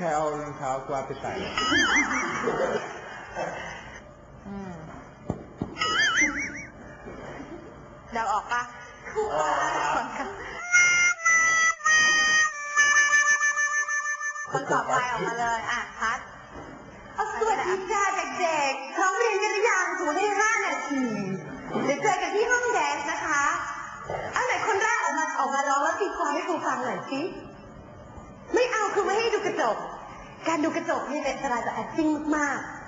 ค่เอารองเท้ากวาดไปใส่อืมเดาออกปะคนต่อไปออกมาเลย อะ พัดสวัสดีค่ะเด็กๆพร้อมเรียนกันหรือยังถูได้ห้านาทีเดี๋ยวเจอกันที่ห้องแดนซ์นะคะ เอาไหนคนแรกออกมาออกมาร้องแล้วตีความให้ครูฟังหน่อยสิไม่เอาคือไม่ให้ ดูกระจก การดูกระจกนี่เป็นอันตรายต่อ acting มากๆ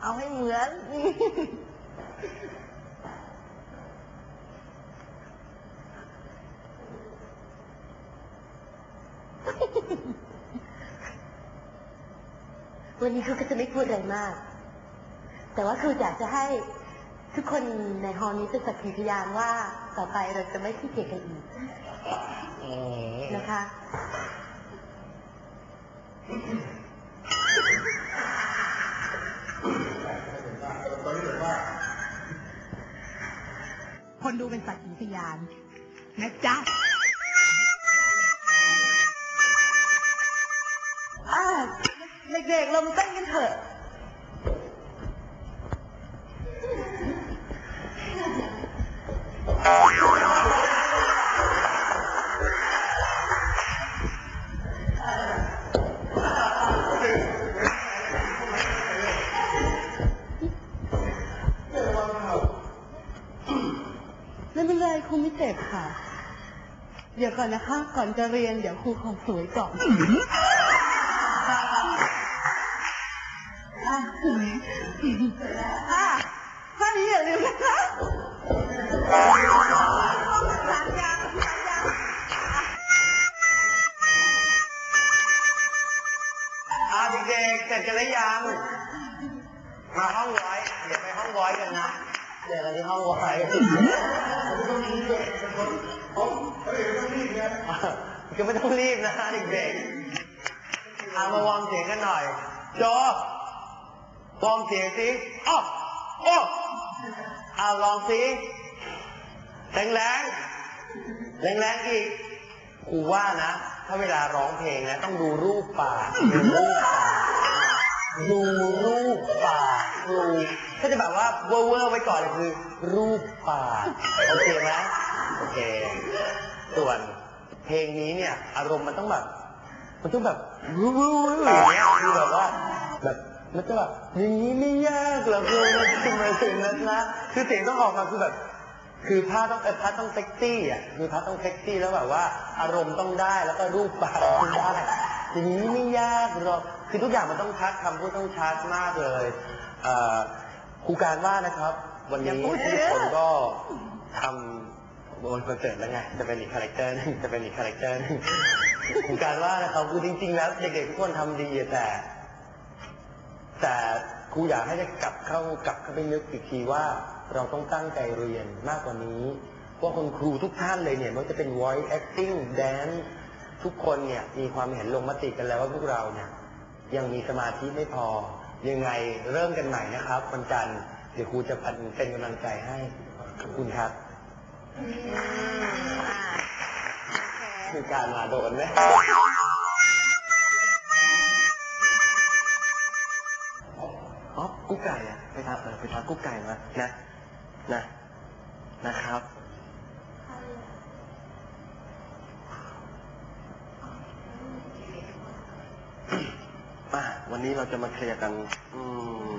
เอาให้เหมือน วันนี้ครูก็จะไม่พูดอะไรมาก แต่ว่าครูอยากจะให้ทุกคนในฮอลนี้เป็นสักขีพยานว่าต่อไปเราจะไม่ขี้เกียจกันอีกนะคะ คนดูเป็นสักขีพยานนะจ๊ะ เด็กๆ เรามาเต้นกันเถอะไม่เป็นไรครูไม่เจ็บค่ะ เดี๋ยวก่อนนะคะ ก่อนจะเรียนเดี๋ยวครูขอสวยก่อน อะอะข้อนี้อย่าลืมนะคะสามยังสามยังอาเด็กๆเสร็จกันหรือยัง มาห้องไว้เดี๋ยวไปห้องไว้กันนะ เดี๋ยวกันที่ห้องไว้ก็ไม่ต้องรีบนะเด็กๆเอามาวอร์มเสียงกันหน่อยโจ วอร์มเสียงสิอ้ออ้อเอาลองสิแรงแรงแรงแรงอีกครูว่านะ ถ้าเวลาร้องเพลงนะต้องดูรูปปากดูรูปปากดูรูปปากครูถ้าจะแบบว่าเวอร์เวอร์ไว้ก่อนเลยคือ รูปปากโอเคไหมโอเค ส่วนเพลงนี้เนี่ย อารมณ์มันต้องแบบ มันต้องแบบวู้วู้อย่างเงี้ยคือแบบว่าแบบ มันจะแบบอย่างนี้ไม่ยากหรอกคือมันคือมาถึงนั้นนะ คือเสียงต้องออกมาคือแบบ คือผ้าต้องเออผ้าต้องเซ็กซี่อะคือผ้าต้องเซ็กซี่แล้วแบบว่า อารมณ์ต้องได้แล้วก็รูปปากต้องได้อย่างนี้ไม่ยากหรอกคือทุกอย่างมันต้องชัดคำพูดต้องชัดมากเลยครูการว่านะครับ วันนี้ทุกคนก็ทำบนคอนเสิร์ตแล้วไงจะเป็นอีกคาแรคเตอร์นึงจะเป็นอีกคาแรคเตอร์นึงครูการว่านะครับคือจริง ๆ แล้วเด็กๆทุกคนทำดีแต่ แต่ครูอยากให้ได้กลับเข้ากลับเข้าไปนึกอีกทีว่าเราต้องตั้งใจเรียนมากกว่านี้ว่าคุณครูทุกท่านเลยเนี่ยไม่ว่าจะเป็น voice acting dance ทุกคนเนี่ยมีความเห็นลงมติกันแล้วว่าพวกเราเนี่ยยังมีสมาธิไม่พอ ยังไงเริ่มกันใหม่นะครับวันจันทร์เดี๋ยวครูจะเป็นกำลังใจให้ขอบคุณครับอืมอะโอเคคือการมาโดนไหม๋อกุ๊กไก่อะไปทำเออไปทำกุ๊กไก่มานะนะนะครับมาวันนี้เราจะมาเคลียร์กัน อืม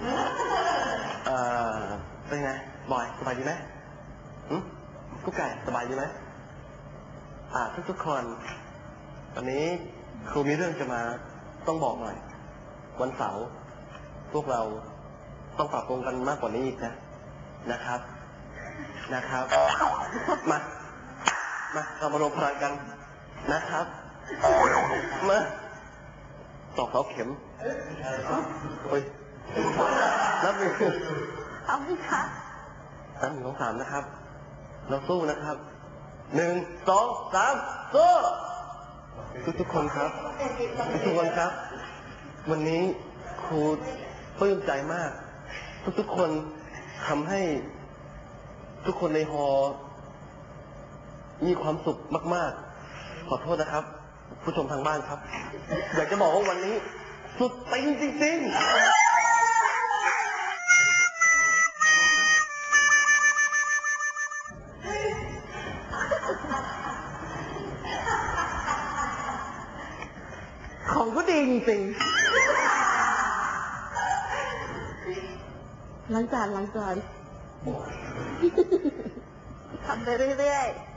เอ่อเป็นไงบอยสบายดีไหมอืมกุ๊กไก่สบายดีไหมอ่าทุกๆคนวันนี้ครูมีเรื่องจะมาต้องบอกหน่อย วันเสาร์พวกเรา ต้องปรับปรุงกันมากกว่านี้อีกนะนะครับ นะครับ มา มาเรามารวมพลังกันนะครับมาตอกเสาเข็มเฮ้ยนับหนึ่งเอาไหมคะนับหนึ่งสองสามนะครับ เราสู้นะครับหนึ่งสองสามสู้ทุกทุกๆคนครับ ทุกๆคนครับ วันนี้ครูปลื้มใจมาก ทุกๆคนทำให้ทุกคนในฮอร์มีความสุขมาก ๆ ขอโทษนะครับ ผู้ชมทางบ้านครับ อยากจะบอกว่าวันนี้ สุดติงจริงๆของก็ดีจริงๆ ล้างจานล้างจานทำไปเรื่อยๆ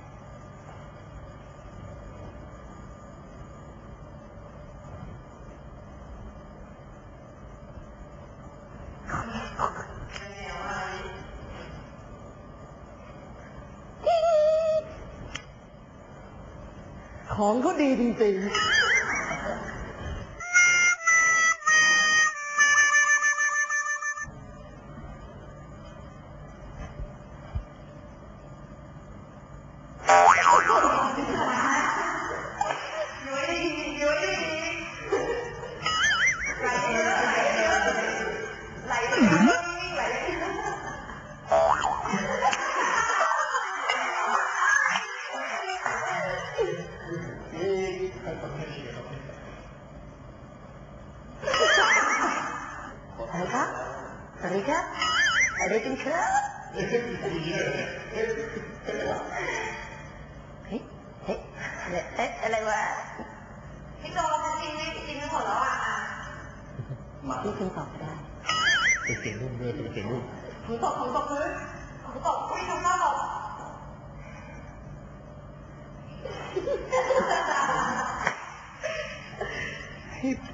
ของก็ดีจริงๆ ฮ้ยเอ๊ะอะไรวะพี่โจจะกินไม่กินไม่หมดแล้วอะพี่คุณตอบได้เป็นเสียงนุ่มด้วยเป็นเสียงนุ่มของตกของตกพื้นของตกอุ้ยทำหน้าตกเ